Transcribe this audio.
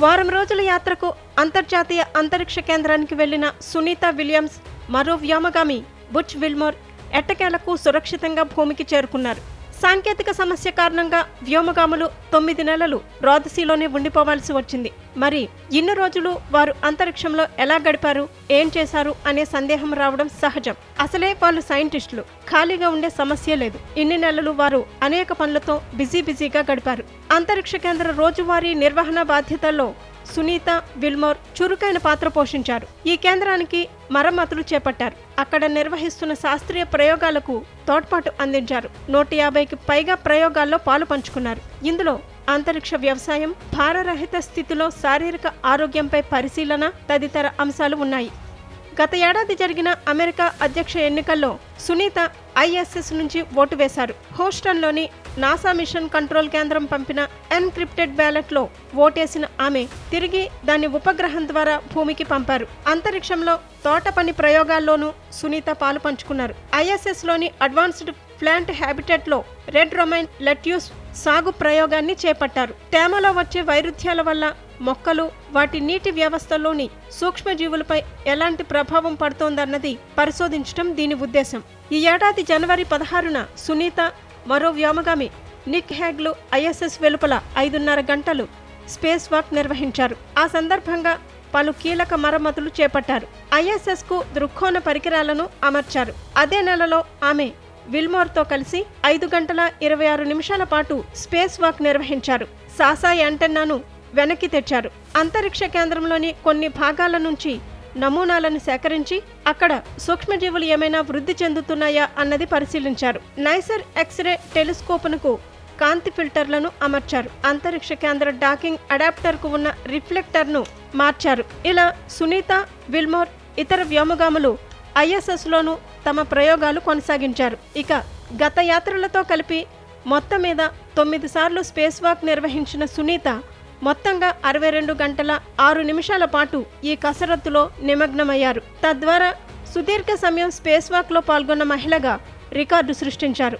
వారం రోజుల యాత్రకు అంతర్జాతీయ అంతరిక్ష కేంద్రానికి వెళ్ళిన సునీత విలియమ్స్ మరో వ్యోమగామి బుచ్ విల్మోర్ ఎట్టకేలకు సురక్షితంగా భూమికి చేరుకున్నారు. సాంకేతిక సమస్య కారణంగా వ్యోమగాములు తొమ్మిది నెలలు రోదసీలోనే ఉండిపోవాల్సి వచ్చింది. మరి ఇన్ని రోజులు వారు అంతరిక్షంలో ఎలా గడిపారు ఏం చేశారు అనే సందేహం రావడం సహజం. అసలే వాళ్ళు సైంటిస్టులు. ఖాళీగా ఉండే సమస్య లేదు. ఇన్ని నెలలు వారు అనేక పనులతో బిజీ బిజీగా గడిపారు. అంతరిక్ష కేంద్ర రోజువారీ నిర్వహణ బాధ్యతల్లో సునీత విల్మోర్ చురుకైన పాత్ర పోషించారు. ఈ కేంద్రానికి మరమ్మతులు చేపట్టారు. అక్కడ నిర్వహిస్తున్న శాస్త్రీయ ప్రయోగాలకు తోడ్పాటు అందించారు. నూట యాభైకి పైగా ప్రయోగాల్లో పాలు పంచుకున్నారు. ఇందులో అంతరిక్ష వ్యవసాయం భారరహిత స్థితిలో శారీరక ఆరోగ్యంపై పరిశీలన తదితర అంశాలు ఉన్నాయి. గత ఏడాది జరిగిన అమెరికా అధ్యక్ష ఎన్నికల్లో సునీత ఐఎస్ఎస్ నుంచి ఓటు వేశారు. హోస్టన్లోని నాసా మిషన్ కంట్రోల్ కేంద్రం పంపిన ఎన్క్రిప్టెడ్ బ్యాలెట్లో ఓటేసిన ఆమె తిరిగి దాన్ని ఉపగ్రహం ద్వారా భూమికి పంపారు. అంతరిక్షంలో తోట పని ప్రయోగాల్లోనూ సునీత పాలు పంచుకున్నారు. ఐఎస్ఎస్లోని అడ్వాన్స్డ్ ప్లాంట్ హ్యాబిటెట్లో రెడ్ రొమైన్ లెట్యూస్ సాగు ప్రయోగాన్ని చేపట్టారు. తేమలో వచ్చే వైరుధ్యాల వల్ల మొక్కలు వాటి నీటి వ్యవస్థలోని సూక్ష్మజీవులపై ఎలాంటి ప్రభావం పడుతోందన్నది పరిశోధించడం దీని ఉద్దేశం. ఈ ఏడాది జనవరి పదహారున సునీత మరో వ్యోమగామి నిక్ హ్యాగ్లు ఐఎస్ఎస్ వెలుపల ఐదున్నర గంటలు స్పేస్ వాక్ నిర్వహించారు. ఆ సందర్భంగా పలు కీలక మరమ్మతులు చేపట్టారు. ఐఎస్ఎస్కు దృక్కోణ పరికరాలను అమర్చారు. అదే నెలలో ఆమె విల్మోర్తో కలిసి ఐదు గంటల ఇరవై ఆరు నిమిషాల పాటు స్పేస్ వాక్ నిర్వహించారు. సాసా యాంటెన్నాను వెనక్కి తెచ్చారు. అంతరిక్ష కేంద్రంలోని కొన్ని భాగాల నుంచి నమూనాలను సేకరించి అక్కడ సూక్ష్మజీవులు ఏమైనా వృద్ధి చెందుతున్నాయా అన్నది పరిశీలించారు. నైసర్ ఎక్స్రే టెలిస్కోప్నకు కాంతి ఫిల్టర్లను అమర్చారు. అంతరిక్ష కేంద్ర డాకింగ్ అడాప్టర్కు ఉన్న రిఫ్లెక్టర్ను మార్చారు. ఇలా సునీత విల్మోర్ ఇతర వ్యోమగాములు ఐఎస్ఎస్లోనూ తమ ప్రయోగాలు కొనసాగించారు. ఇక గత యాత్రలతో కలిపి మొత్తం మీద తొమ్మిది సార్లు స్పేస్ వాక్ నిర్వహించిన సునీత మొత్తంగా అరవై రెండు గంటల ఆరు నిమిషాల పాటు ఈ కసరత్తులో నిమగ్నమయ్యారు. తద్వారా సుదీర్ఘ సమయం స్పేస్ వాక్లో పాల్గొన్న మహిళగా రికార్డు సృష్టించారు.